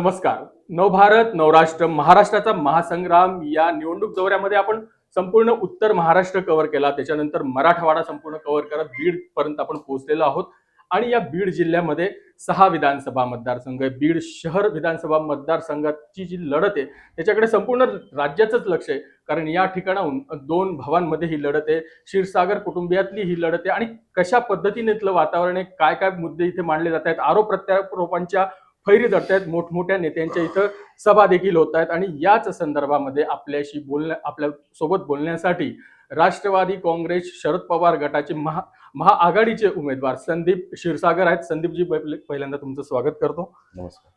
नमस्कार. नवभारत नवराष्ट्र महाराष्ट्राचा महासंग्राम या निवडणूक दौऱ्यामध्ये आपण संपूर्ण उत्तर महाराष्ट्र कव्हर केला. त्याच्यानंतर मराठवाडा संपूर्ण कव्हर करत बीड पर्यंत आपण पोहोचलेलो आहोत. आणि या बीड जिल्ह्यामध्ये सहा विधानसभा मतदारसंघ आहे. बीड शहर विधानसभा मतदारसंघाची जी लढत आहे त्याच्याकडे संपूर्ण राज्याचंच लक्ष आहे. कारण या ठिकाणाहून दोन भावांमध्ये ही लढत आहे. क्षीरसागर कुटुंबियातली ही लढत आहे. आणि कशा पद्धतीने इथलं वातावरण आहे काय काय मुद्दे इथे मांडले जात आहेत आरोप प्रत्यारोपांच्या फैरी धरत आहेत मोठमोठ्या नेत्यांच्या इथं सभा देखील होत आहेत आणि याच संदर्भामध्ये आपल्याशी बोलण्या आपल्यासोबत बोलण्यासाठी राष्ट्रवादी काँग्रेस शरद पवार गटाचे महा महाआघाडीचे उमेदवार संदीप क्षीरसागर आहेत. संदीपजी पहिले- पहिल्यांदा तुमचं स्वागत करतो. नमस्कार.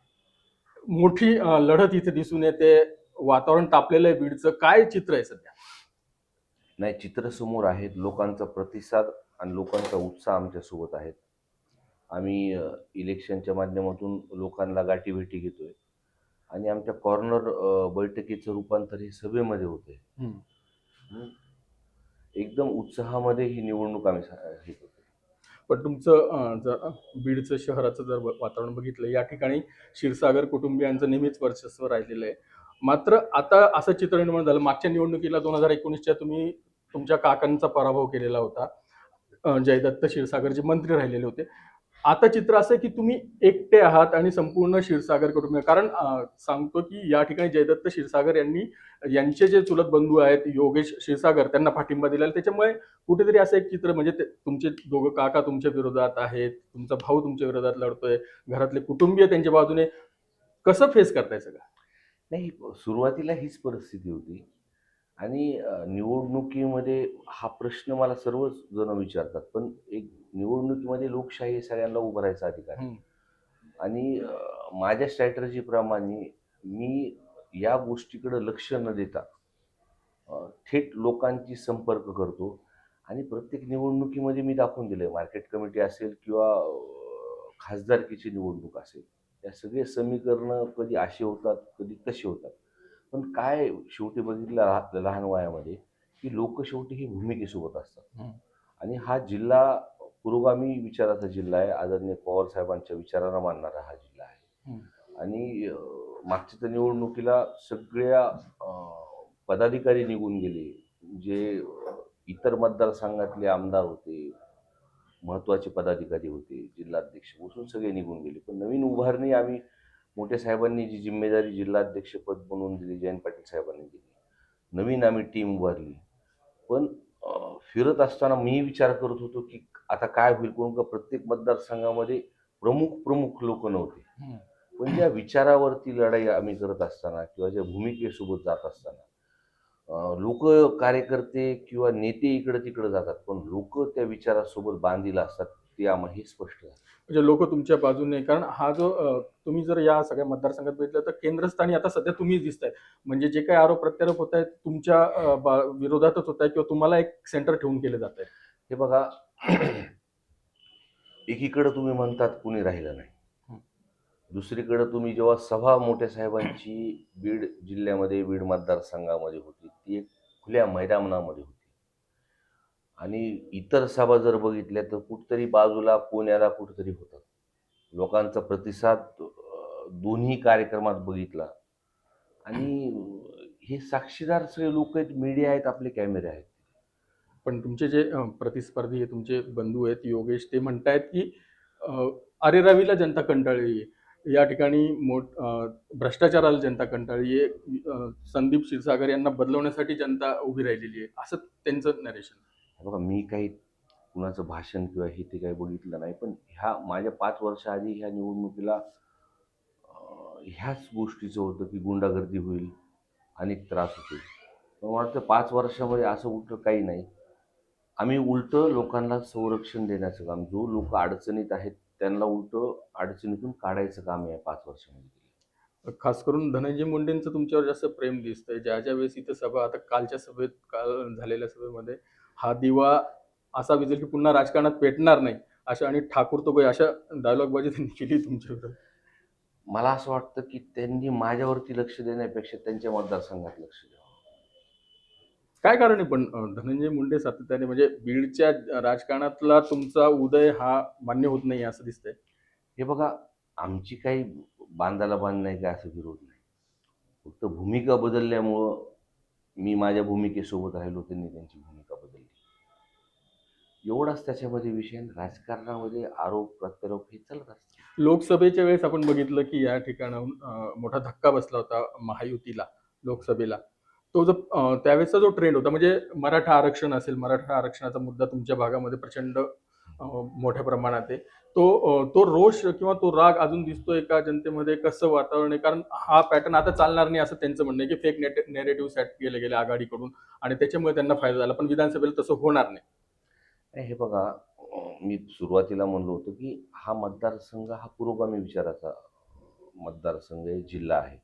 मोठी लढत इथे दिसून येते. वातावरण तापलेलं आहे बीडचं. काय चित्र आहे सध्या? नाही चित्र समोर आहेत. लोकांचा प्रतिसाद आणि लोकांचा उत्साह आमच्यासोबत आहेत. आम्ही इलेक्शनच्या माध्यमातून लोकांना गाठीभेटी घेतोय. आणि आमच्या कॉर्नर बैठकीचं रूपांतर हे सभेमध्ये होते. एकदम उत्साहामध्ये ही निवडणूक आम्ही सा- हे करतो पण तुमचं जर बीडचं शहराचं जर वातावरण बघितलं या ठिकाणी क्षीरसागर कुटुंबियांचं नेहमीच वर्चस्व राहिलेलं आहे. मात्र आता असं चित्र निर्माण झालं मागच्या निवडणुकीला दोन हजार एकोणीसच्या तुम्ही तुमच्या काकांचा पराभव केलेला होता. जयदत्त क्षीरसागर जे मंत्री राहिलेले होते आता चित्र असं आहे की तुम्ही एकटे आहात आणि संपूर्ण क्षीरसागर कुटुंब कारण सांगतो की या ठिकाणी जयदत्त क्षीरसागर यांनी यांचे जे चुलत बंधू आहेत योगेश क्षीरसागर त्यांना पाठिंबा दिला त्याच्यामुळे कुठेतरी असं एक चित्र म्हणजे ते- तुमचे दोघं काका तुमच्या विरोधात आहेत तुमचा भाऊ तुमच्या विरोधात लढतोय घरातले कुटुंबीय त्यांच्या बाजूने कसं फेस करताय सगळं? नाही सुरुवातीला हीच परिस्थिती होती. आणि निवडणुकीमध्ये हा प्रश्न मला सर्वच जण विचारतात पण एक निवडणुकीमध्ये लोकशाही सगळ्यांना उभं राहायचा अधिकार. आणि माझ्या स्ट्रॅटर्जीप्रमाणे मी या गोष्टीकडे लक्ष न देता थेट लोकांची संपर्क करतो आणि प्रत्येक निवडणुकीमध्ये मी दाखवून दिलं मार्केट कमिटी असेल किंवा खासदारकीची निवडणूक असेल या सगळे समीकरणं कधी असे होतात कधी तसे होतात पण काय शेवटी बघितलं लहा- लहान वयामध्ये की लोक शेवटी ही भूमिकेसोबत असतात. आणि हा जिल्हा पुरोगामी विचाराचा जिल्हा आहे. आदरणीय पवार साहेबांच्या विचारांना मानणारा हा जिल्हा आहे. आणि मागच्या तर निवडणुकीला सगळ्या पदाधिकारी निघून गेले. जे इतर मतदारसंघातले आमदार होते महत्त्वाचे पदाधिकारी होते जिल्हाध्यक्ष बसून सगळे निघून गेले. पण नवीन उभारणी आम्ही मोठ्या साहेबांनी जी जिम्मेदारी जिल्हाध्यक्षपद बनवून दिली जयंत पाटील साहेबांनी दिली. नवीन आम्ही टीम उभारली. पण फिरत असताना मी विचार करत होतो की आता काय होईल? कोण का प्रत्येक मतदारसंघामध्ये प्रमुख प्रमुख लोक नव्हते. पण ज्या विचारावरती लढाई आम्ही करत असताना किंवा ज्या भूमिकेसोबत जात असताना लोक कार्यकर्ते किंवा नेते इकडे तिकडे जातात पण लोक त्या विचारासोबत बांधील असतात. ते आम्हाला हे स्पष्ट झालं. म्हणजे लोक तुमच्या बाजूने कारण हा जो तुम्ही जर या सगळ्या मतदारसंघात बघितलं तर केंद्रस्थानी आता सध्या तुम्हीच दिसताय. म्हणजे जे काही आरोप प्रत्यारोप होत आहेत तुमच्या विरोधातच होत आहे किंवा तुम्हाला एक सेंटर ठेवून केले जात आहे हे बघा एकीकडे तुम्ही म्हणतात कुणी राहिलं नाही. दुसरीकडे तुम्ही जेव्हा सभा मोठ्या साहेबांची बीड जिल्ह्यामध्ये बीड मतदारसंघामध्ये होती ती एक खुल्या मैदानामध्ये होती. आणि इतर सभा जर बघितल्या तर कुठतरी बाजूला पुण्याला कुठतरी होतात. लोकांचा प्रतिसाद दोन्ही कार्यक्रमात बघितला. आणि हे साक्षीदार सगळे लोक आहेत मीडिया आहेत आपले कॅमेरे आहेत. पण तुमचे जे प्रतिस्पर्धी आहे तुमचे बंधू आहेत योगेश ते म्हणतायत की अरे रवीला जनता कंटाळली या ठिकाणी मोठ भ्रष्टाचाराला जनता कंटाळली आहे. संदीप क्षीरसागर यांना बदलवण्यासाठी जनता उभी राहिलेली आहे. असं त्यांचं नरेशन बघा मी काही कुणाचं भाषण किंवा हे ते काही बघितलं नाही पण ह्या माझ्या पाच वर्षाआधी ह्या निवडणुकीला ह्याच गोष्टीचं होतं की गुंडागर्दी होईल अनेक त्रास होतील पण मला वाटतं पाच वर्षामध्ये असं उलटं काही नाही. आम्ही उलटं लोकांना संरक्षण देण्याचं काम जो लोक अडचणीत आहेत त्यांना उलटं अडचणीतून काढायचं काम या पाच वर्षामध्ये केलं. खास करून धनंजय मुंडेंचं तुमच्यावर जास्त प्रेम दिसतंय. ज्या ज्या वेळेस इथं सभा आता कालच्या सभेत काल झालेल्या सभेमध्ये हा दिवा असा विजेल की पुन्हा राजकारणात पेटणार नाही अशा आणि ठाकूर तो कोई अशा डायलॉगबाजी त्यांनी केली तुमच्या विरोधात मला असं वाटतं की त्यांनी माझ्यावरती लक्ष देण्यापेक्षा त्यांच्या मतदारसंघात लक्ष द्यावं. काय कारण आहे पण धनंजय मुंडे सातत्याने म्हणजे बीडच्या राजकारणातला तुमचा उदय हा मान्य होत नाही असं दिसतंय. हे बघा आमची काही बांधाला बांध नाही का असं विरोध नाही. फक्त भूमिका बदलल्यामुळं मी माझ्या भूमिकेसोबत राहिलो त्यांनी त्यांची भूमिका बदलली. एवढाच त्याच्यामध्ये विषय राजकारणामध्ये आरोप प्रत्यारोप हे चालत असतात. लोकसभेच्या वेळेस आपण बघितलं की या ठिकाणाहून मोठा धक्का बसला होता महायुतीला लोकसभेला. तो जो त्यावेळेसचा जो ट्रेंड होता म्हणजे मराठा आरक्षण असेल मराठा आरक्षणाचा मुद्दा तुमच्या भागामध्ये प्रचंड मोठ्या प्रमाणात आहे. तो तो रोष किंवा तो राग अजून दिसतोय का जनतेमध्ये? कसं वातावरण आहे? कारण हा पॅटर्न आता चालणार नाही असं त्यांचं म्हणणं आहे की फेक नेट नेरेटिव्ह सेट केले गेले आघाडीकडून आणि त्याच्यामुळे त्यांना फायदा झाला. पण विधानसभेला तसं होणार नाही. हे बघा मी सुरुवातीला म्हणलो होतो की हा मतदारसंघ हा पुरोगामी विचाराचा मतदारसंघ आहे जिल्हा आहे.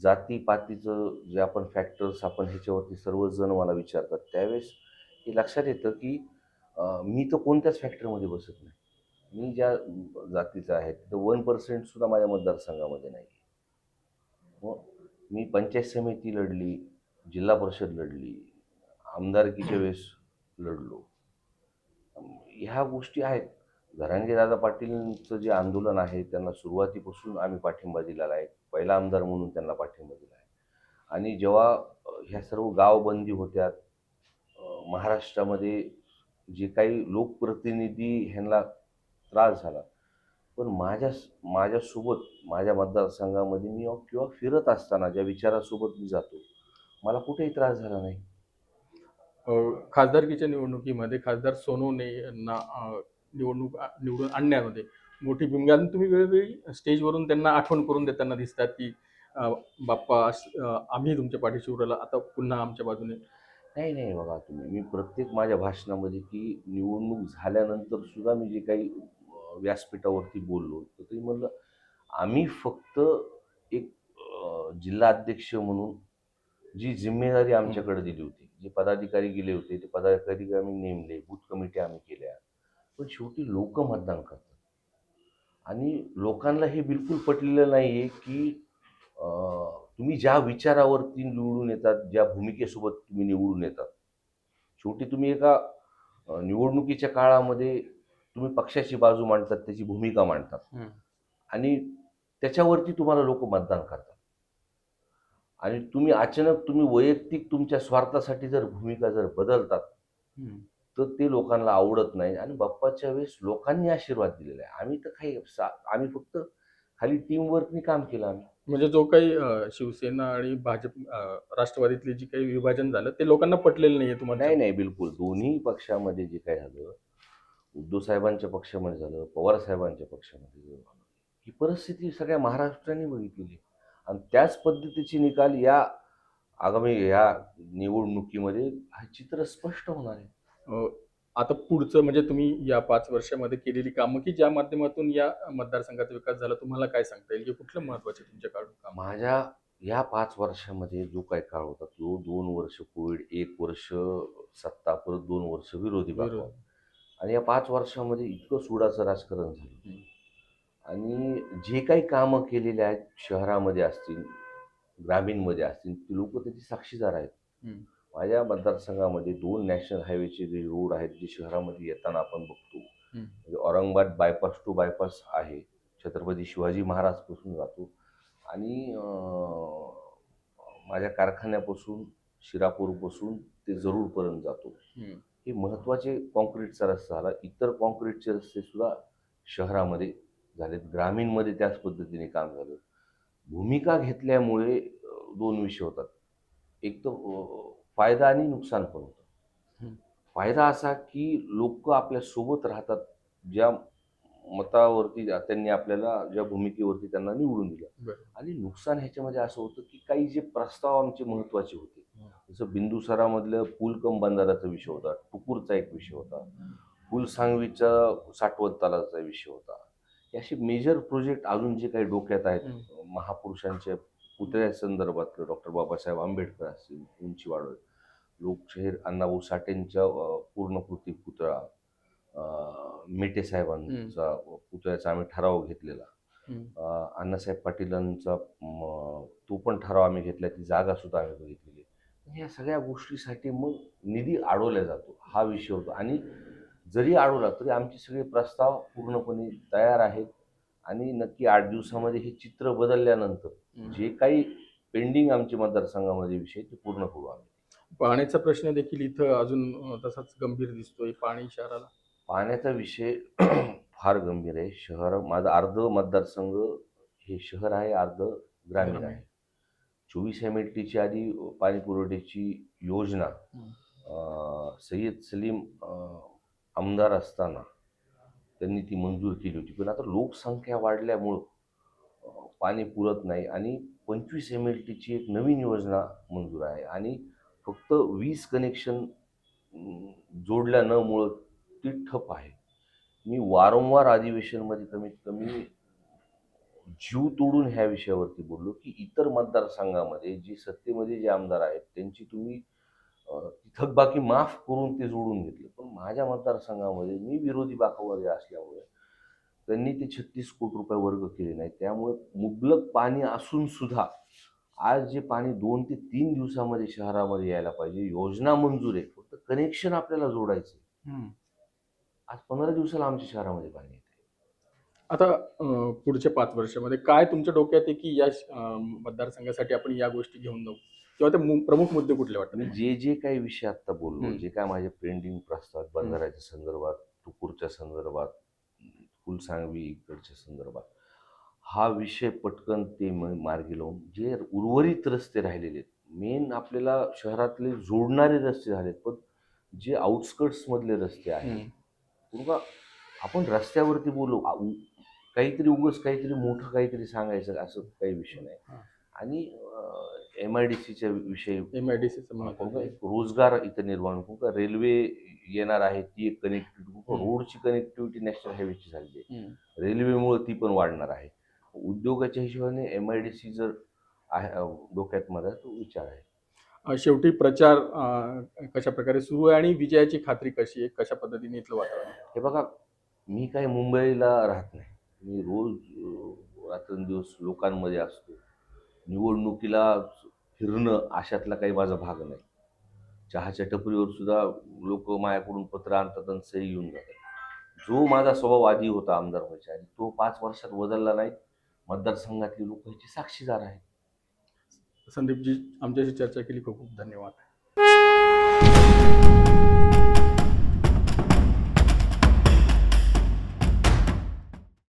जातीपातीचं जे आपण फॅक्टर्स आपण ह्याच्यावरती सर्वजण मला विचारतात त्यावेळेस हे लक्षात येतं की मी तर कोणत्याच फॅक्टरमध्ये बसत नाही. मी ज्या जातीचा आहे तर वन पर्सेंट सुद्धा माझ्या मतदारसंघामध्ये नाही. मग मी पंचायत समिती लढली जिल्हा परिषद लढली आमदारकीच्या वेळेस लढलो. ह्या गोष्टी आहेत. धरांगे दादा पाटीलचं जे आंदोलन आहे त्यांना सुरुवातीपासून आम्ही पाठिंबा दिलेला आहे. पहिला आमदार म्हणून त्यांना पाठिंबा दिला आहे. आणि जेव्हा ह्या सर्व गावबंदी होत्यात अ, महाराष्ट्रामध्ये जे काही लोकप्रतिनिधी ह्यांना त्रास झाला. पण माझ्या माझ्यासोबत माझ्या मतदारसंघामध्ये मी किंवा फिरत असताना ज्या विचारासोबत मी जातो मला कुठेही त्रास झाला नाही. खासदारकीच्या निवडणुकीमध्ये खासदार सोनवणे यांना निवडणूक निवडून आणण्यामध्ये मोठी भूमिका आणि तुम्ही वेळोवेळी स्टेजवरून त्यांना आठवण करून देताना दिसतात की बाप्पा आम्ही तुमच्या पाठीशी उरला आता पुन्हा आमच्या बाजूने नाही नाही बघा तुम्ही. मी प्रत्येक माझ्या भाषणामध्ये की निवडणूक झाल्यानंतर सुद्धा मी जे काही व्यासपीठावरती बोललो तर ते म्हणलं आम्ही फक्त एक जिल्हाध्यक्ष म्हणून जी जिम्मेदारी आमच्याकडे दिली होती जे पदाधिकारी गेले होते ते पदाधिकारी आम्ही नेमले बूथ कमिटी आम्ही केल्या. पण शेवटी लोक मतदान करतात. आणि लोकांना हे बिलकुल पटलेलं नाही आहे की तुम्ही ज्या विचारावरती निवडून येतात ज्या भूमिकेसोबत तुम्ही निवडून येतात शेवटी तुम्ही एका निवडणुकीच्या काळामध्ये तुम्ही पक्षाची बाजू मांडतात त्याची भूमिका मांडतात. आणि त्याच्यावरती तुम्हाला लोक मतदान करतात. आणि तुम्ही अचानक तुम्ही वैयक्तिक तुमच्या स्वार्थासाठी जर भूमिका जर बदलतात तर ते लोकांना आवडत नाही. आणि बाप्पाच्या वेळेस लोकांनी आशीर्वाद दिलेला आहे. आम्ही तर काही आम्ही फक्त खाली टीमवर्कनी काम केलं आम्ही. म्हणजे जो काही अं, शिवसेना आणि भाजप अं, राष्ट्रवादीतले जी काही विभाजन झालं ते लोकांना पटलेलं नाहीये तुम्हाला नाही नाही बिलकुल. दोन्ही पक्षामध्ये जे काय झालं उद्धव साहेबांच्या पक्षामध्ये झालं पवार साहेबांच्या पक्षामध्ये झालं ही परिस्थिती सगळ्या महाराष्ट्राने बघितलेली आहे. आणि त्याच पद्धतीचे निकाल या आगामी या निवडणुकीमध्ये हा चित्र स्पष्ट होणार आहे. अं, आता पुढचं म्हणजे तुम्ही या पाच वर्षामध्ये केलेली कामं की ज्या माध्यमातून या मतदारसंघाचा विकास झाला तुम्हाला काय सांगता येईल की कुठलं महत्त्वाचे तुमच्याकडून काम माझ्या या पाच वर्षामध्ये जो काही काळ होता तो दोन वर्ष कोविड एक वर्ष सत्ता परत दोन वर्ष विरोधी. आणि या पाच वर्षामध्ये इतकं सुडाचं राजकारण झालं. आणि जे काही कामं केलेले आहेत शहरामध्ये असतील ग्रामीणमध्ये असतील ते लोक त्याची साक्षीदार आहेत. माझ्या मतदारसंघामध्ये दोन नॅशनल हायवेचे जे रोड आहेत जे शहरामध्ये येताना आपण बघतो. म्हणजे औरंगाबाद बायपास टू बायपास आहे छत्रपती शिवाजी महाराजपासून जातो आणि माझ्या कारखान्यापासून शिरापूरपासून ते जरूरपर्यंत जातो. हे महत्त्वाचे कॉन्क्रीटचा रस्ता झाला. इतर कॉन्क्रीटचे रस्ते सुद्धा शहरामध्ये झालेत. ग्रामीणमध्ये त्याच पद्धतीने काम झालं. भूमिका घेतल्यामुळे दोन विषय होतात. एक तर फायदा आणि नुकसान पण होतं. फायदा असा की लोक आपल्यासोबत राहतात ज्या मतावरती त्यांनी आपल्याला ज्या भूमिकेवरती त्यांना निवडून दिलं. आणि नुकसान ह्याच्यामध्ये असं होतं की काही जे प्रस्ताव आमचे महत्त्वाचे होते. जसं बिंदुसरामधलं पूल कम बंधाराचा विषय होता टुकूरचा एक विषय होता फुल सांगवीचा साठवत तलाचा विषय होता असे मेजर प्रोजेक्ट अजून जे काही डोक्यात आहेत महापुरुषांच्या पुतळ्या संदर्भातलं डॉक्टर बाबासाहेब आंबेडकर असतील उंची वाढव लोकशाहीर अण्णाभाऊ साठेंच्या अं, पूर्णकृती पुतळा मेटे साहेबांचा पुतळ्याचा आम्ही ठराव घेतलेला. अण्णासाहेब पाटीलांचा तो पण ठराव आम्ही घेतला ती जागा सुद्धा आम्ही बघितलेली. या सगळ्या गोष्टीसाठी मग निधी अडवला जातो हा विषय होतो. आणि जरी अडवला तरी आमचे सगळे प्रस्ताव पूर्णपणे तयार आहेत. आणि नक्की आठ दिवसामध्ये हे चित्र बदलल्यानंतर जे काही पेंडिंग आमचे मतदारसंघामध्ये विषय ते पूर्ण करू आम्ही. पाण्याचा प्रश्न देखील इथं अजून तसाच गंभीर दिसतोय पाणी शहराला. पाण्याचा विषय फार गंभीर आहे. शहर माझं अर्ध मतदारसंघ हे शहर आहे अर्ध ग्रामीण. आहे. चोवीस एम एल टीची आधी पाणी पुरवठ्याची योजना सय्यद सलीम आमदार असताना त्यांनी ती मंजूर केली होती. पण आता लोकसंख्या वाढल्यामुळं पाणी पुरत नाही आणि पंचवीस एम एल टीची एक नवीन योजना मंजूर आहे. आणि फक्त वीज कनेक्शन जोडल्या न मुळं ती ठप आहे. मी वारंवार अधिवेशनमध्ये कमीत कमी जीव तोडून ह्या विषयावरती बोललो की इतर मतदारसंघामध्ये जी सत्तेमध्ये जे आमदार आहेत त्यांची तुम्ही थकबाकी माफ करून ते जोडून घेतले. पण माझ्या मतदारसंघामध्ये मी विरोधी बाकावर असल्यामुळे त्यांनी ते छत्तीस कोटी रुपये वर्ग केले नाही त्यामुळे मुबलक पाणी असून सुद्धा आज जे पाणी दोन ते तीन दिवसामध्ये शहरामध्ये यायला पाहिजे योजना मंजूर आहे. फक्त कनेक्शन आपल्याला जोडायचं. आज पंधरा दिवसाला आमच्या शहरामध्ये पाणी येते आता पुढच्या पाच वर्षामध्ये काय तुमच्या डोक्यात आहे की या मतदारसंघासाठी आपण या गोष्टी घेऊन जाऊ? किंवा ते प्रमुख मुद्दे कुठले वाटतात जे जे काही विषय आता बोललो. जे काय माझे पेंडिंग प्रस्ताव बंधाऱ्याच्या संदर्भात टुकूरच्या संदर्भात फुलसांगवी इकडच्या संदर्भात. हा विषय पटकन ते म- मार्गी लावून जे उर्वरित रस्ते राहिलेले आहेत. मेन आपल्याला शहरातले जोडणारे रस्ते झालेत पण जे आउटस्कर्ट्स मधले रस्ते आहेत. आपण रस्त्यावरती बोलू काहीतरी उगच काहीतरी मोठं काहीतरी सांगायचं असं काही विषय नाही. आणि एम आय डी सीच्या विषयी एम आय डी काय रोजगार इथं निर्माण करू का रेल्वे येणार आहे ती एक कनेक्टिव्हिटी. रोडची कनेक्टिव्हिटी नॅशनल हायवेची झालेली आहे. रेल्वेमुळे ती पण वाढणार आहे. उद्योगाच्या हिशोबाने एम आय डी सी जर आहे डोक्यात माझा तो विचार आहे. शेवटी प्रचार कशा प्रकारे सुरू आहे आणि विजयाची खात्री कशी आहे कशा पद्धतीने इथलं वातावरण? हे बघा मी काय मुंबईला राहत नाही. मी रोज रात्रंदिवस लोकांमध्ये असतो. निवडणुकीला फिरणं अशातला काही माझा भाग नाही. चहाच्या टपरीवर सुद्धा लोक माझ्याकडून पत्र आणतात आणि सही घेऊन जातात. जो माझा स्वभाव आधी होता आमदार व्हायच्या आधी तो पाच वर्षात बदलला नाही. मतदारसंघातली लोक ह्याची साक्षीदार आहेत. संदीपजी आमच्याशी चर्चा केली. खूप खूप धन्यवाद.